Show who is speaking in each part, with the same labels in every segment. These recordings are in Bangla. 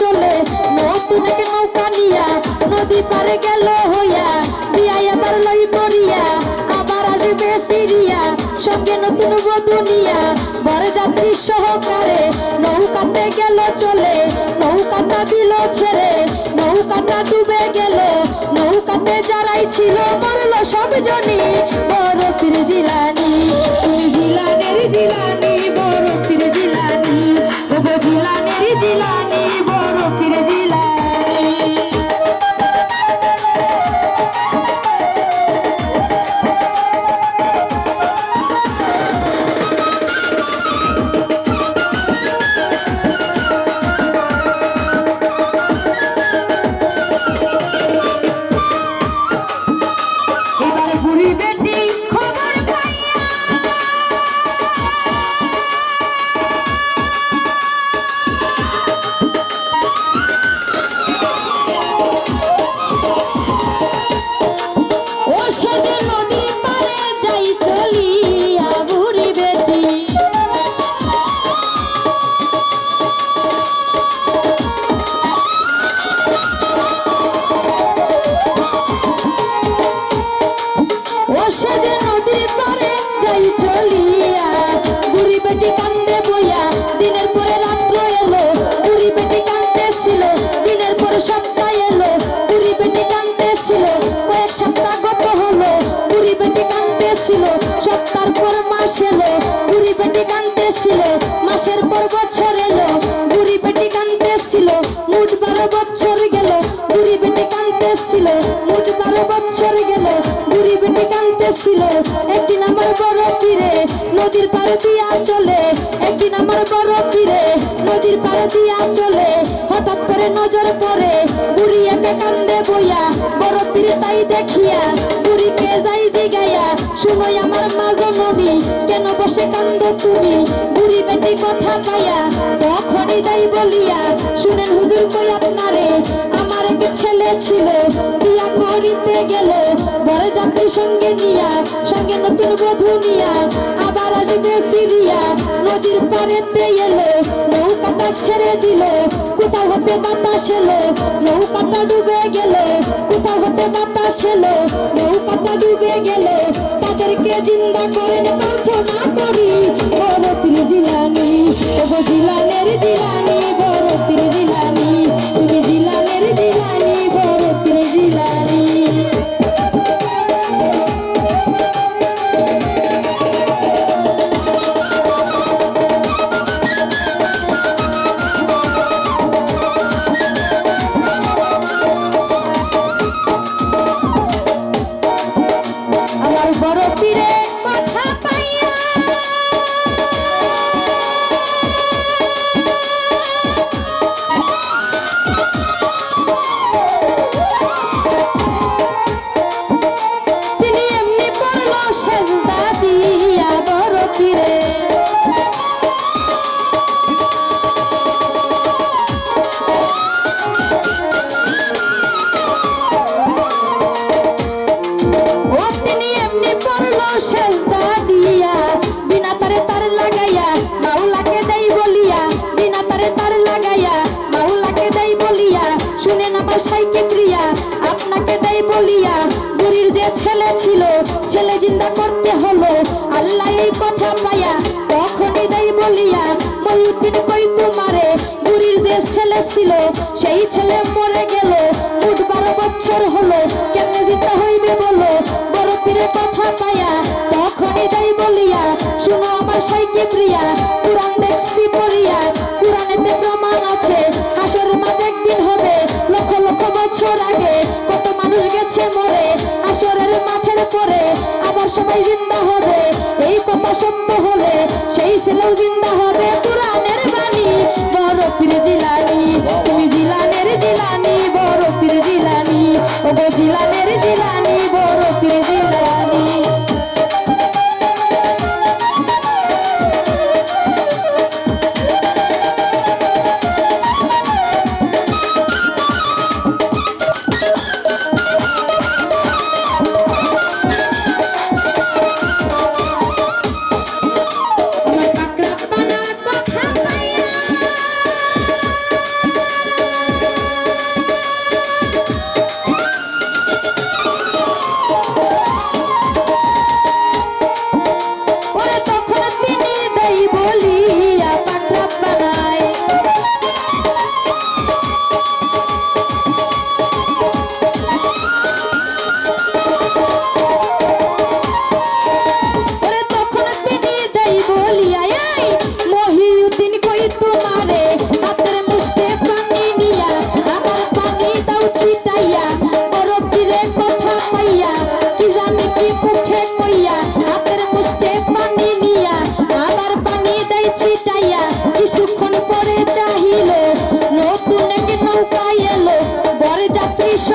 Speaker 1: চলে। নতুন নৌকা নিয়া, নদী পারে গেল হইয়া বিয়া আবার লই করিয়া আবার আসবে ফিরিয়া, সঙ্গে নতুন বদুনিয়া বড় যাত্রী সহকারে নৌকাতে গেল চলে, নৌকাটা দিল ছেড়ে, নৌকাটা ডুবে গেল। নৌকাতে যারাই ছিল মরল সব জনি বড় ফির জিলানি, তুমি জিলানের জিলানি। বারো বছর গেল, বুড়ি বেটি কান্দতেছিল মোট বারো বছর গেল, বুড়ি বেটি কান্দতেছিল একদিন আমার বড় পীরে নদীর পাড়ে দিয়া চলে, একদিন আমার বড় পীরে নদীর পাড়ে দিয়া চলে। হঠাৎ করে নজর পড়ে, বুড়ি একে কান্দে বইয়া, বড় পীরে তাই দেখিয়া, বুড়িকে যাই জিগাইয়া, শুনোই আমার মা জননী, কেন বসে কান্দ তুমি? বুড়ি কথা পাইয়া তখনই তাই বলিয়া, শুনেন হুজুর কই আপনারে? আমার এক ছেলে ছিল, বিয়া করিতে গেল বড় যাত্রী সঙ্গে নিয়া, সঙ্গে নতুন বধু নিয়া, আবার আসবে ফিরিয়া। নদীর পারেতে এলো, নৌকাটা ছেড়ে দিল, কোথাও হতে বাতাস এলো, নৌকাটা ডুবে গেল, কোথাও হতে বাতাস এলো, নৌকাটা ডুবে গেল, তাদেরকে জিন্দা করেন প্রার্থনা করি। বড় পীর জিলানি জিলানের জিলানি বড় পীর জিলানি। ছিল জিন্দা করতে হলো। আল্লাহ এই কথা পাইয়া তখনই দেই বলিয়া মহিউদ্দিন কই তোমারে? বুড়ির যে ছেলে ছিল, সেই ছেলে মরে গেল। উঠ বারো বছর হলো, কেমনে জিতে হইবে বলো? বড় পীরে কথা পাইয়া সবাই জিন্দা হবে এই কথা সত্য হলে সেই ছেলেও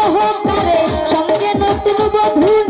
Speaker 1: সহকারে সঙ্গে নতুন বধূ